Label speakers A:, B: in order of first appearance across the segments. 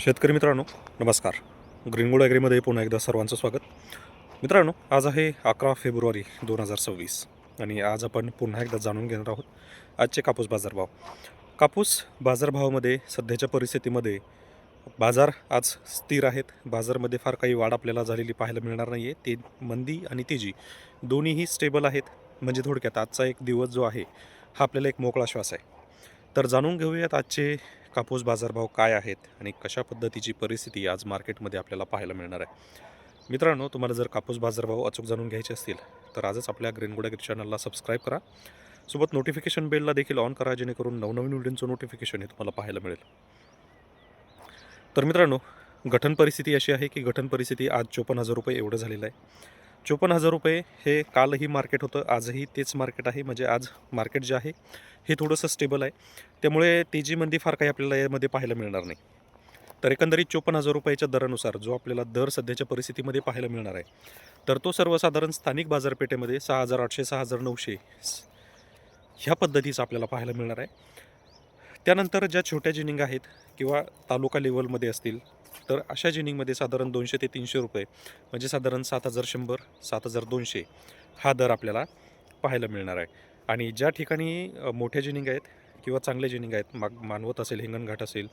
A: शेतकरी मित्रांनो नमस्कार. ग्रीनगुड ॲग्रीमध्ये पुन्हा एकदा सर्वांचं स्वागत. मित्रांनो आज आहे अकरा फेब्रुवारी दोन हजार सव्वीस आणि आज आपण पुन्हा एकदा जाणून घेणार आहोत आजचे कापूस बाजारभाव. कापूस बाजारभावामध्ये सध्याच्या परिस्थितीमध्ये बाजार आज स्थिर आहेत. बाजारमध्ये फार काही वाढ आपल्याला झालेली पाहायला मिळणार नाही आहे ते मंदी आणि तेजी दोन्हीही स्टेबल आहेत. म्हणजे थोडक्यात आजचा एक दिवस जो आहे हा आपल्याला एक मोकळा श्वास आहे. तर जाणून घेऊयात आजचे कापूस बाजारभाव काय आहेत आणि कशा पद्धतीची परिस्थिती आज मार्केटमध्ये आपल्याला पाहायला मिळणार आहे? मित्रांनो तुम्हाला जर कापूस बाजारभाव अचूक जाणून घ्यायचे असतील तर आजच आपल्या ग्रीनगोडा चॅनलला सबस्क्राईब करा. सोबत नोटिफिकेशन बेलला देखील ऑन करा जेणेकरून नवनवीन व्हिडिओचं नोटिफिकेशन हे तुम्हाला पाहायला मिळेल. तर मित्रांनो गठन परिस्थिती अशी आहे की गठन परिस्थिती आज चोपन्न हजार रुपये एवढं झालेलं आहे. चोपन्न हजार रुपये हे कालही मार्केट होतं आजही तेच मार्केट आहे. म्हणजे आज मार्केट जे आहे हे थोडंसं स्टेबल आहे. त्यामुळे तेजीमध्ये फार काही आपल्याला यामध्ये पाहायला मिळणार नाही. तर एकंदरीत चोपन्न हजार रुपयाच्या दरानुसार जो आपल्याला दर सध्याच्या परिस्थितीमध्ये पाहायला मिळणार आहे तर तो सर्वसाधारण स्थानिक बाजारपेठेमध्ये सहा हजार आठशे सहा हजार नऊशे ह्या पद्धतीचा आपल्याला पाहायला मिळणार आहे. त्यानंतर ज्या छोट्या जिनिंग आहेत किंवा तालुका लेवलमध्ये असतील तर अशा जिनिंगमध्ये साधारण दोनशे ते तीनशे रुपये. म्हणजे साधारण सात हजार शंभर सात हजार दोनशे हा दर आपल्याला पाहायला मिळणार आहे. आणि ज्या ठिकाणी मोठ्या जिनिंग आहेत किंवा चांगले जिनिंग आहेत माग मानवत असेल हिंगणघाट असेल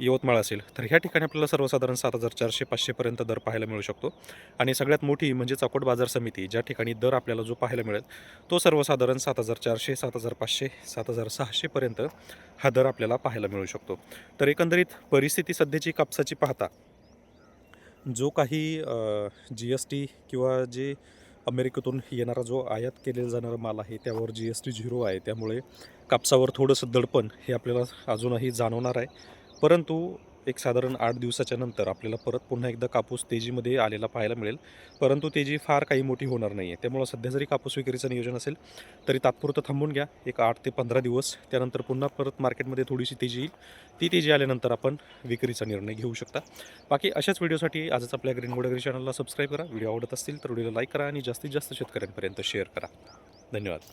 A: यवतमाळ असेल तर ह्या ठिकाणी आपल्याला सर्वसाधारण सात हजार चारशे पाचशेपर्यंत दर पाहायला मिळू शकतो. आणि सगळ्यात मोठी म्हणजे चाकोट बाजार समिती ज्या ठिकाणी दर आपल्याला जो पाहायला मिळेल तो सर्वसाधारण सात हजार चारशे सात हजार पाचशे सात हजार सहाशेपर्यंत हा दर आपल्याला पाहायला मिळू शकतो. तर एकंदरीत परिस्थिती सध्याची कापसाची पाहता जो काही जी एस टी किंवा जे अमेरिकेतून येणारा जो आयात केलेला जाणारा माल आहे त्यावर जी एस टी झिरो आहे. त्यामुळे कापसावर थोडंसं दडपण हे आपल्याला अजूनही जाणवणार आहे. परंतु एक साधारण आठ दिवसाच्या नंतर आपल्याला परत पुन्हा एकदा कापूस तेजीमध्ये आलेला पाहायला मिळेल. परंतु तेजी फार काही मोठी होणार नाही आहे त्यामुळं सध्या जरी कापूस विक्रीचं नियोजन असेल तरी तात्पुरतं थांबून घ्या. एक आठ ते पंधरा दिवस. त्यानंतर पुन्हा परत मार्केटमध्ये थोडीशी तेजी येईल. ती तेजी आल्यानंतर आपण विक्रीचा निर्णय घेऊ शकता. बाकी अशाच व्हिडिओसाठी आजच आपल्या ग्रीन गोडगरी चॅनलला सबस्क्राईब करा. व्हिडिओ आवडत असतील तर व्हिडिओला लाईक करा आणि जास्तीत जास्त शेतकऱ्यांपर्यंत शेअर करा. धन्यवाद.